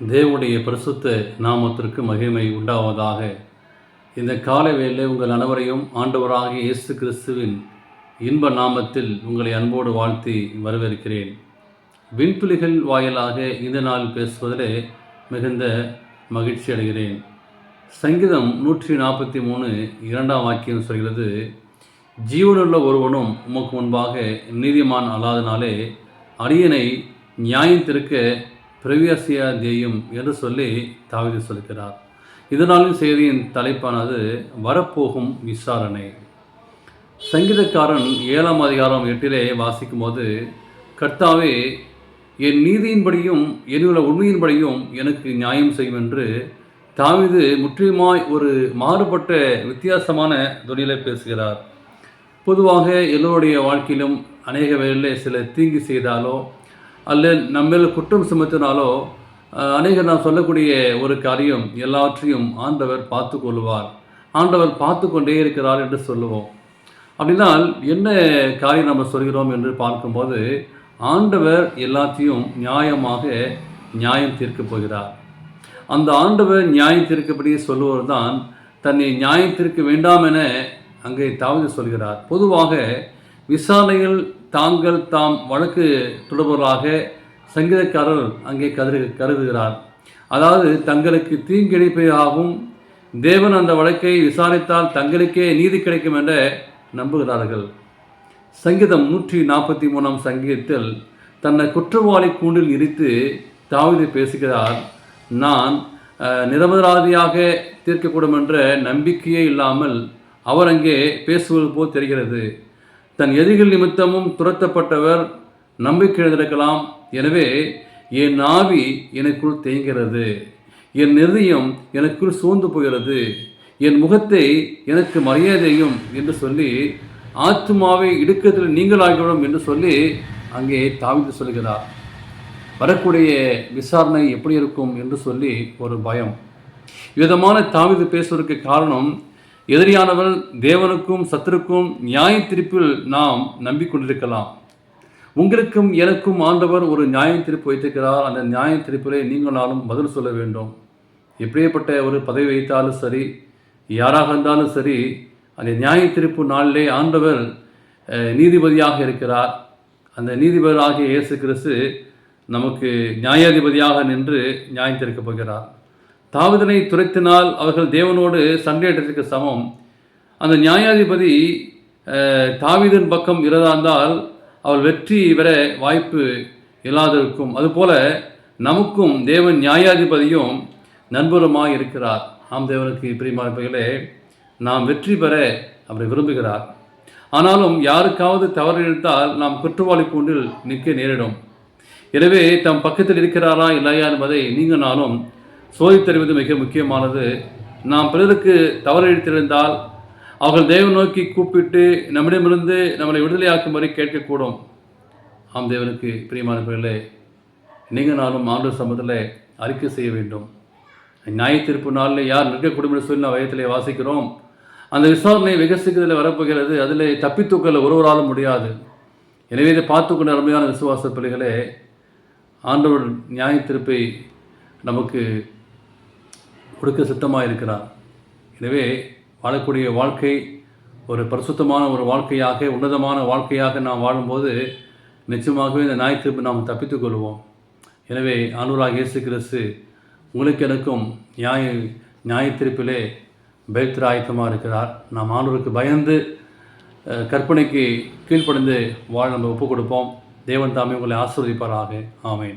தேவனுடைய பரிசுத்த நாமத்திற்கு மகிமை உண்டாவதாக. இந்த காலை வேளையிலே உங்கள் அனைவரையும் ஆண்டவராக இயேசு கிறிஸ்துவின் இன்ப நாமத்தில் உங்களை அன்போடு வாழ்த்தி வரவேற்கிறேன். விண்துளிகள் வாயிலாக இந்த நாள் பேசுவதிலே மிகுந்த மகிழ்ச்சி அடைகிறேன். சங்கீதம் நூற்றி நாற்பத்தி மூணு இரண்டாம் வாக்கியம் சொல்கிறது ஜீவனுள்ள ஒருவனும் உமக்கு முன்பாக நீதிமான் அல்லாதனாலே அரியணை நியாயம் திருக்க பிரவியாசியா தேயும் என்று சொல்லி தாவிதி சொல்கிறார். இதனாலும் செய்தியின் தலைப்பானது வரப்போகும் விசாரணை. சங்கீதக்காரன் ஏழாம் அதிகாரம் எட்டிலே வாசிக்கும் போது கர்த்தாவே என் நீதியின்படியும் என்னுள்ள உண்மையின்படியும் எனக்கு நியாயம் செய்யும் என்று தாவிது முற்றிலுமாய் ஒரு மாறுபட்ட வித்தியாசமான துணியில பேசுகிறார். பொதுவாக எல்லோருடைய வாழ்க்கையிலும் அநேக வேளையில் சில தீங்கு செய்தாலோ அல்லது நம்ம மேல் குற்றம் சுமத்தினாலோ அநேகர் நாம் சொல்லக்கூடிய ஒரு காரியம் எல்லாவற்றையும் ஆண்டவர் பார்த்து கொள்வார். ஆண்டவர் பார்த்து கொண்டே இருக்கிறார் என்று சொல்லுவோம். அப்படினால் என்ன காரியம் நம்ம சொல்கிறோம் என்று பார்க்கும்போது ஆண்டவர் எல்லாத்தையும் நியாயமாக நியாயம் தீர்க்கப் போகிறார். அந்த ஆண்டவர் நியாயம் தீர்க்கப்படி சொல்லுவர் தான் தன்னை நியாயம் தீர்க்க வேண்டாம் என அங்கே தாவது சொல்கிறார். பொதுவாக விசாரணையில் தாங்கள் தாம் வழக்கு தொடர்பவராக சங்கீதக்காரர் அங்கே கரு கருதுகிறார். அதாவது தங்களுக்கு தீங்கிழைப்பதாகவும் தேவன் அந்த வழக்கை விசாரித்தால் தங்களுக்கே நீதி கிடைக்கும் என்ற நம்புகிறார்கள். சங்கீதம் நூற்றி நாற்பத்தி மூணாம் சங்கீதத்தில் தன்னை குற்றவாளி கூண்டில் இரித்து தாவிதை பேசுகிறார் நான் நிரபராதியாக தீர்க்கக்கூடும் என்ற நம்பிக்கையே இல்லாமல் அவர் அங்கே பேசுவது போல் தெரிகிறது. தன் எதிரிகள் நிமித்தமும் துரத்தப்பட்டவர் நம்பிக்கை எழுந்திருக்கலாம். எனவே என் ஆவி எனக்குள் தேய்கிறது. என் நிர்ணயம் எனக்குள் சூழ்ந்து போகிறது. என் முகத்தை எனக்கு மரியாதையும் என்று சொல்லி ஆத்துமாவை இடுக்கத்தில் நீங்களாகிவிடும் என்று சொல்லி அங்கே தாவித்து சொல்கிறார். வரக்கூடிய விசாரணை எப்படி இருக்கும் என்று சொல்லி ஒரு பயம். விதமான தாவிது பேசுவதற்கு காரணம் எதிரியானவன் தேவனுக்கும் சத்துருக்கும் நியாய தீர்ப்பில் நாம் நம்பிக்கொண்டிருக்கலாம். உங்களுக்கும் எனக்கும் ஆண்டவர் ஒரு நியாய தீர்ப்பு வைத்திருக்கிறார். அந்த நியாய தீர்ப்பிலே நீங்களாலும் பதில் சொல்ல வேண்டும். எப்படியேப்பட்ட ஒரு பதவி வைத்தாலும் சரி யாராக இருந்தாலும் சரி அந்த நியாய தீர்ப்பு நாளிலே ஆண்டவர் நீதிபதியாக இருக்கிறார். அந்த நீதிபதியாகிய இயேசு கிறிஸ்து நமக்கு நியாயாதிபதியாக நின்று நியாயம் தீர்க்கப் போகிறார். தாவதனை துரைத்தினால் அவர்கள் தேவனோடு சண்டையிட்டதற்கு சமம். அந்த நியாயாதிபதி தாவிதன் பக்கம் இருந்தால் அவள் வெற்றி பெற வாய்ப்பு இல்லாதிருக்கும். அதுபோல நமக்கும் தேவன் நியாயாதிபதியும் நண்பருமாக இருக்கிறார். ஆம் தேவனுக்கு பிரியமானவர்களே நாம் வெற்றி பெற அவரை விரும்புகிறார். ஆனாலும் யாருக்காவது தவறு இழுத்தால் நாம் குற்றவாளி கூண்டில் நிற்க நேரிடும். எனவே தம் பக்கத்தில் இருக்கிறாரா இல்லையா என்பதை நீங்கள் நானும் சோதித்தறிவது மிக முக்கியமானது. நாம் பிறருக்கு தவறழித்திருந்தால் அவர்கள் தெய்வம் நோக்கி கூப்பிட்டு நம்மிடமிருந்து நம்மளை விடுதலையாக்கும்படி கேட்கக்கூடும். ஆம் தேவனுக்கு பிரியமானவர்களே நீங்கள் நாளும் ஆண்டு சமூகத்தில் அறிக்கை செய்ய வேண்டும். நியாய தீர்ப்பு நாளில் யார் நிற்கக்கூடும் என்று சொல்லி நான் வயத்திலே வாசிக்கிறோம். அந்த விசாரணை விகசிக்கிறதில் வரப்போகிறது. அதில் தப்பித்துக்கல ஒருவராலும் முடியாது. எனவே இதை பார்த்துக்கொண்ட அருமையான விசுவாச பிள்ளைகளே ஆண்டவர் நியாய தீர்ப்பை நமக்கு கொடுக்க சித்தமாக இருக்கிறார் எனவே வாழக்கூடிய வாழ்க்கை ஒரு பரிசுத்தமான ஒரு வாழ்க்கையாக உன்னதமான வாழ்க்கையாக நாம் வாழும்போது நிச்சயமாகவே இந்த நியாய நாம் தப்பித்துக் கொள்வோம். எனவே ஆண்டவராக இயேசு கிறிஸ்து உங்களுக்கு எனக்கும் நியாய நியாயத்திருப்பிலே தீர்ப்பிலே பயத்திர ஆயத்தமாக இருக்கிறார் நாம் ஆனூருக்கு பயந்து கற்பனைக்கு கீழ்ப்படைந்து வாழ நம்ம ஒப்புக் கொடுப்போம் தேவன் தாமே உங்களை ஆசீர்வதிப்பாராக. ஆமேன்.